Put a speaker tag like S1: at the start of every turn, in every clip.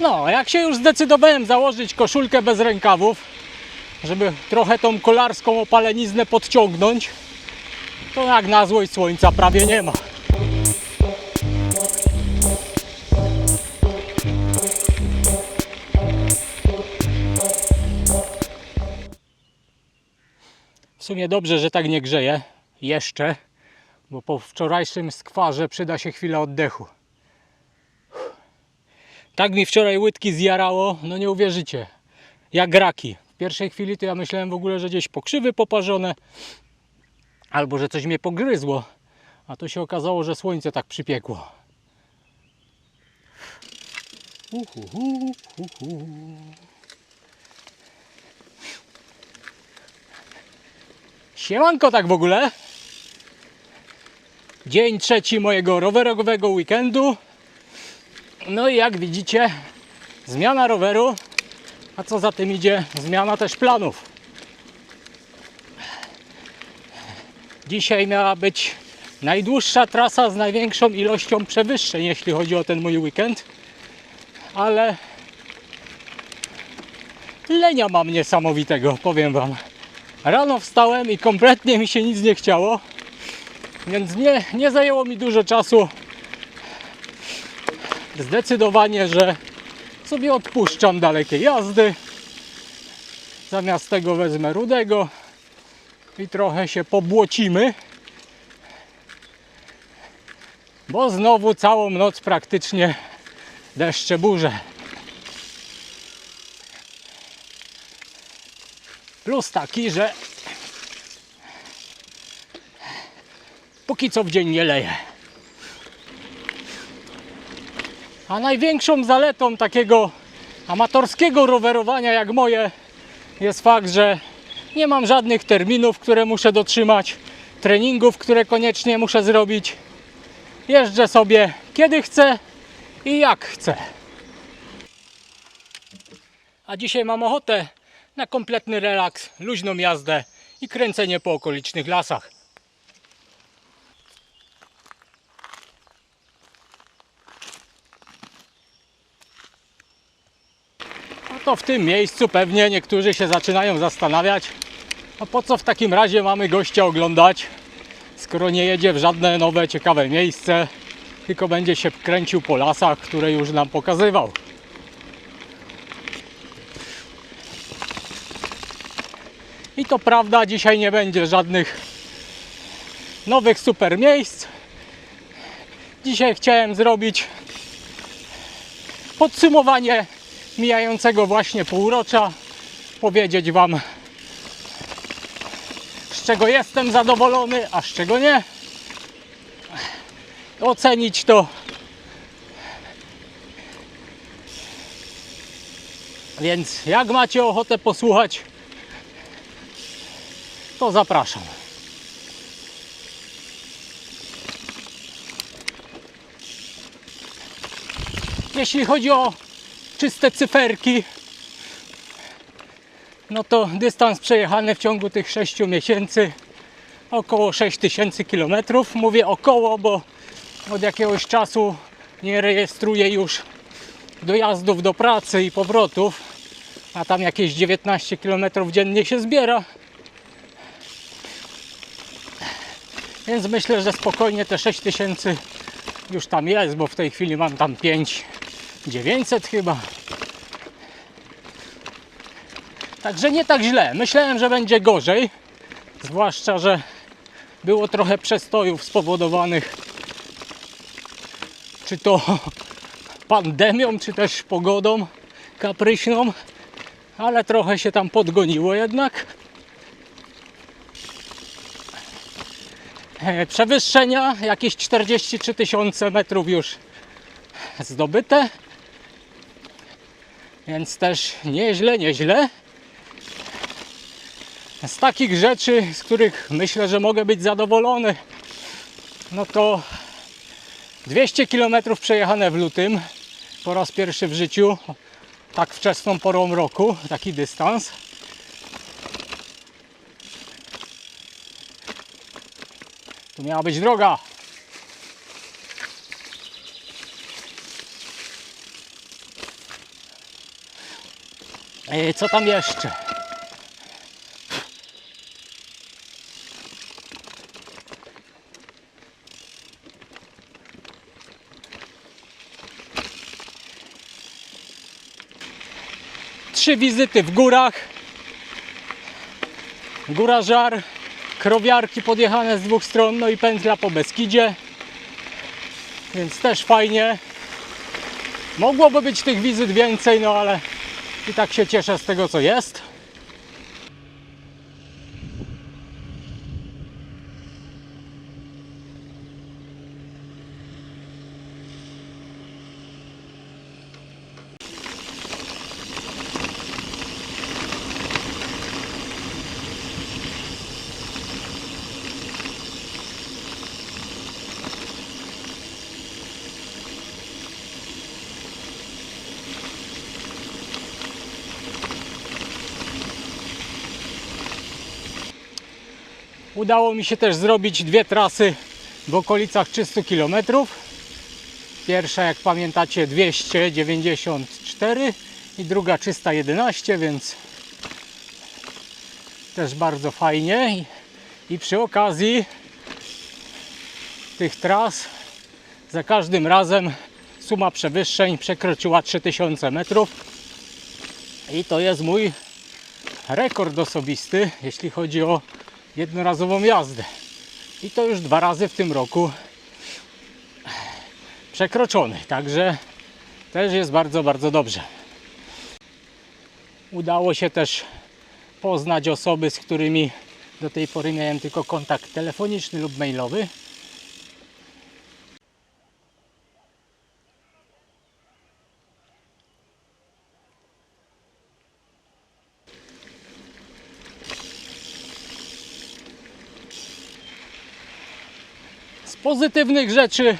S1: No, jak się już zdecydowałem założyć koszulkę bez rękawów, żeby trochę tą kolarską opaleniznę podciągnąć, to jak na złość słońca prawie nie ma. W sumie dobrze, że tak nie grzeje. Jeszcze. Bo po wczorajszym skwarze przyda się chwila oddechu. Tak mi wczoraj łydki zjarało, no nie uwierzycie. Jak raki. W pierwszej chwili to ja myślałem w ogóle, że gdzieś pokrzywy poparzone. Albo że coś mnie pogryzło. A to się okazało, że słońce tak przypiekło. Uhuhu, uhu. Siemanko tak w ogóle. Dzień trzeci mojego rowerowego weekendu. No i jak widzicie, zmiana roweru, a co za tym idzie, zmiana też planów. Dzisiaj miała być najdłuższa trasa z największą ilością przewyższeń, jeśli chodzi o ten mój weekend, ale lenia mam niesamowitego, powiem Wam. Rano wstałem i kompletnie mi się nic nie chciało, więc nie, nie zajęło mi dużo czasu. Zdecydowanie, że sobie odpuszczam dalekie jazdy. Zamiast tego wezmę rudego i trochę się pobłocimy. Bo znowu całą noc praktycznie deszcze burze. Plus taki, że póki co w dzień nie leje. A największą zaletą takiego amatorskiego rowerowania jak moje jest fakt, że nie mam żadnych terminów, które muszę dotrzymać, treningów, które koniecznie muszę zrobić. Jeżdżę sobie kiedy chcę i jak chcę. A dzisiaj mam ochotę na kompletny relaks, luźną jazdę i kręcenie po okolicznych lasach. To w tym miejscu pewnie niektórzy się zaczynają zastanawiać, a po co w takim razie mamy gościa oglądać, skoro nie jedzie w żadne nowe, ciekawe miejsce, tylko będzie się kręcił po lasach, które już nam pokazywał. I to prawda, dzisiaj nie będzie żadnych nowych super miejsc. Dzisiaj chciałem zrobić podsumowanie mijającego właśnie półrocza, powiedzieć Wam, z czego jestem zadowolony, a z czego nie. Ocenić to. Więc jak macie ochotę posłuchać, to zapraszam. Jeśli chodzi o czyste cyferki, no to dystans przejechany w ciągu tych 6 miesięcy około 6000 km. Mówię około, bo od jakiegoś czasu nie rejestruję już dojazdów do pracy i powrotów, a tam jakieś 19 km dziennie się zbiera. Więc myślę, że spokojnie te 6000 już tam jest, bo w tej chwili mam tam 5 900 chyba. Także nie tak źle. Myślałem, że będzie gorzej. Zwłaszcza, że było trochę przestojów spowodowanych czy to pandemią, czy też pogodą kapryśną, ale trochę się tam podgoniło jednak. E, Przewyższenia jakieś 43 tysiące metrów już zdobyte. Więc też nieźle, nieźle. Z takich rzeczy, z których myślę, że mogę być zadowolony, no to 200 km przejechane w lutym po raz pierwszy w życiu, tak wczesną porą roku, taki dystans. Tu miała być droga. Co tam jeszcze? Trzy wizyty w górach. Góra Żar, krowiarki podjechane z dwóch stron, no i pętla po Beskidzie. Więc też fajnie. Mogłoby być tych wizyt więcej, no ale i tak się cieszę z tego co jest. Udało mi się też zrobić dwie trasy w okolicach 300 km. Pierwsza, jak pamiętacie, 294 i druga 311, więc też bardzo fajnie. I, przy okazji tych tras za każdym razem suma przewyższeń przekroczyła 3000 metrów. I to jest mój rekord osobisty, jeśli chodzi o jednorazową jazdę. I to już dwa razy w tym roku przekroczony. Także też jest bardzo, bardzo dobrze. Udało się też poznać osoby, z którymi do tej pory miałem tylko kontakt telefoniczny lub mailowy. Z pozytywnych rzeczy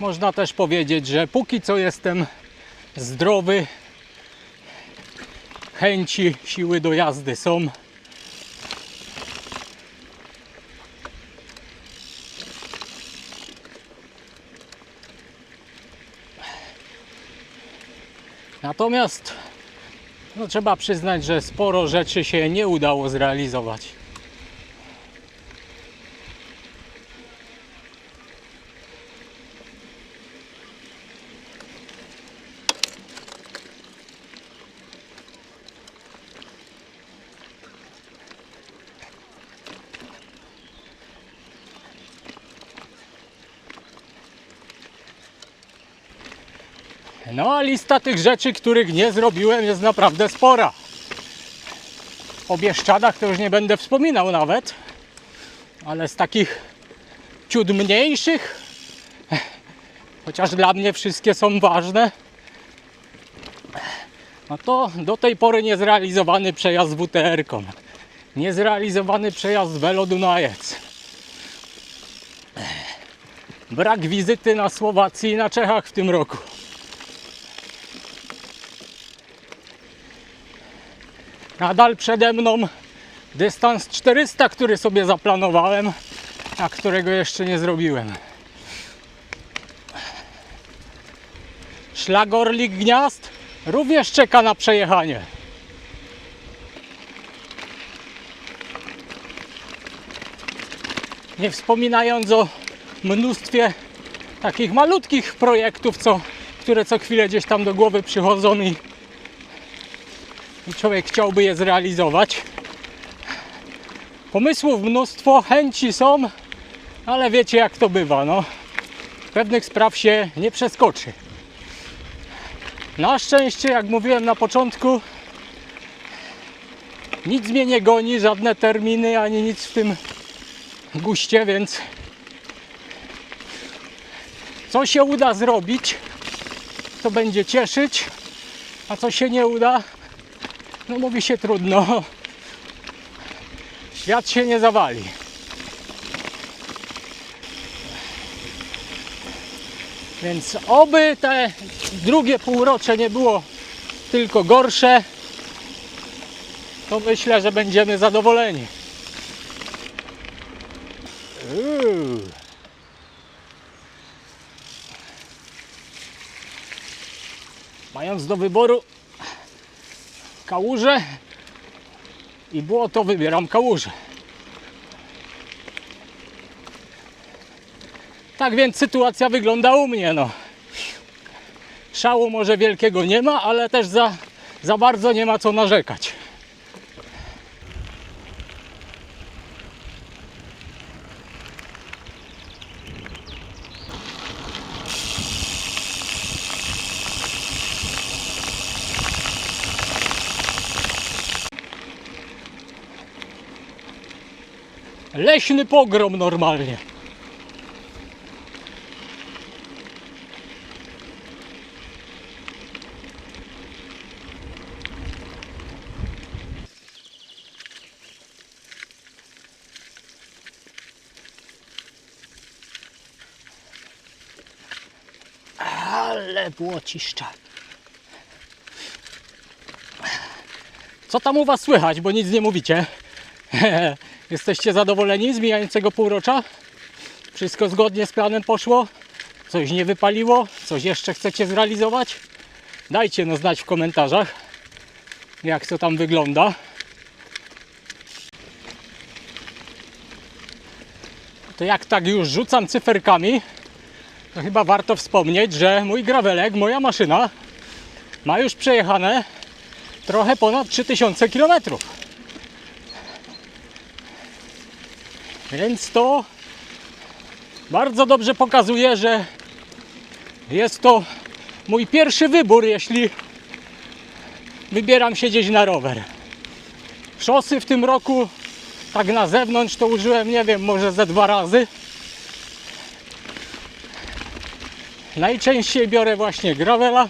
S1: można też powiedzieć, że póki co jestem zdrowy, chęci, siły do jazdy są. Natomiast no, trzeba przyznać, że sporo rzeczy się nie udało zrealizować. No a lista tych rzeczy, których nie zrobiłem jest naprawdę spora. O Bieszczadach to już nie będę wspominał nawet, ale z takich ciut mniejszych, chociaż dla mnie wszystkie są ważne, no to do tej pory niezrealizowany przejazd WTR-ką, niezrealizowany przejazd Velo Dunajec, brak wizyty na Słowacji i na Czechach w tym roku. Nadal przede mną dystans 400, który sobie zaplanowałem, a którego jeszcze nie zrobiłem. Szlak Orlik Gniazd również czeka na przejechanie. Nie wspominając o mnóstwie takich malutkich projektów, co, które co chwilę gdzieś tam do głowy przychodzą i i człowiek chciałby je zrealizować. Pomysłów mnóstwo, chęci są, ale wiecie jak to bywa, no. Pewnych spraw się nie przeskoczy. Na szczęście, jak mówiłem na początku, nic mnie nie goni, żadne terminy, ani nic w tym guście, więc co się uda zrobić, to będzie cieszyć, a co się nie uda, no mówi się trudno. Świat się nie zawali. Więc oby te drugie półrocze nie było tylko gorsze, to myślę, że będziemy zadowoleni. Uuu. Mając do wyboru kałuże i błoto wybieram kałuże. Tak więc sytuacja wygląda u mnie. No. Szału może wielkiego nie ma, ale też za, za bardzo nie ma co narzekać. Leśny pogrom normalnie. Ale błociszcza. Co tam u Was słychać, bo nic nie mówicie? Jesteście zadowoleni z mijającego półrocza? Wszystko zgodnie z planem poszło? Coś nie wypaliło? Coś jeszcze chcecie zrealizować? Dajcie no znać w komentarzach, jak to tam wygląda. To jak tak już rzucam cyferkami, to chyba warto wspomnieć, że mój grawelek, moja maszyna ma już przejechane trochę ponad 3000 km. Więc to bardzo dobrze pokazuje, że jest to mój pierwszy wybór, jeśli wybieram się gdzieś na rower. Szosy w tym roku, tak na zewnątrz, to użyłem, nie wiem, może ze dwa razy. Najczęściej biorę właśnie gravela.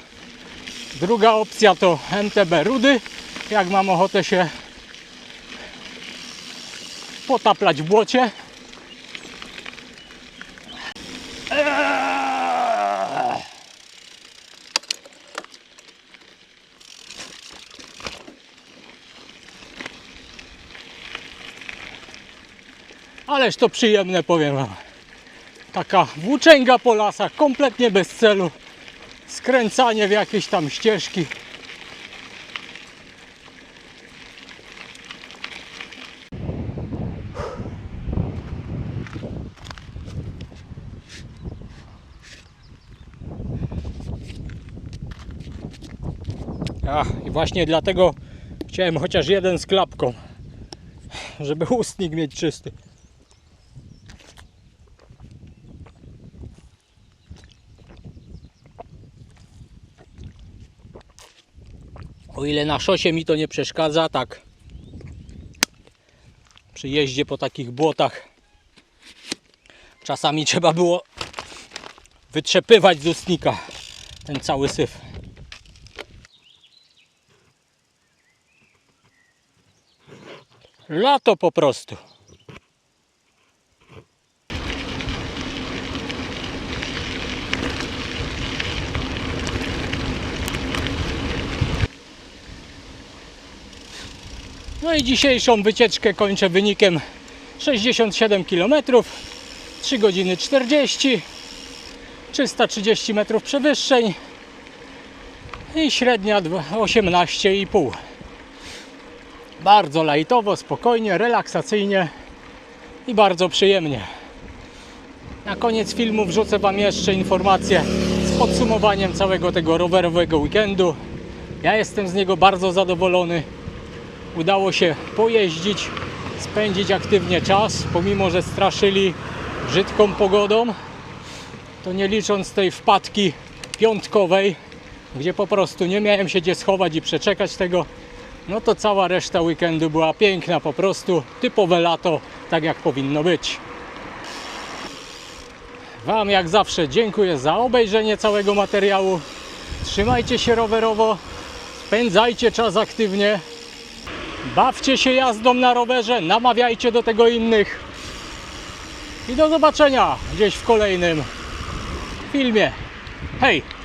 S1: Druga opcja to MTB Rudy, jak mam ochotę się potaplać w błocie. Ależ to przyjemne, powiem wam. Taka włóczęga po lasach, kompletnie bez celu. Skręcanie w jakieś tam ścieżki. Ach, i właśnie dlatego chciałem chociaż jeden z klapką, żeby ustnik mieć czysty. O ile na szosie mi to nie przeszkadza, tak przy jeździe po takich błotach czasami trzeba było wytrzepywać z ustnika ten cały syf. Lato po prostu. No i dzisiejszą wycieczkę kończę wynikiem 67 km, 3 godziny 40, 330 metrów przewyższeń i średnia dwa- 18,5. Bardzo lajtowo, spokojnie, relaksacyjnie i bardzo przyjemnie. Na koniec filmu wrzucę Wam jeszcze informację z podsumowaniem całego tego rowerowego weekendu. Ja jestem z niego bardzo zadowolony. Udało się pojeździć, spędzić aktywnie czas, pomimo że straszyli brzydką pogodą. To nie licząc tej wpadki piątkowej, gdzie po prostu nie miałem się gdzie schować i przeczekać tego no to cała reszta weekendu była piękna po prostu, typowe lato, tak jak powinno być. Wam jak zawsze dziękuję za obejrzenie całego materiału. Trzymajcie się rowerowo, spędzajcie czas aktywnie, bawcie się jazdą na rowerze, namawiajcie do tego innych. I do zobaczenia gdzieś w kolejnym filmie. Hej!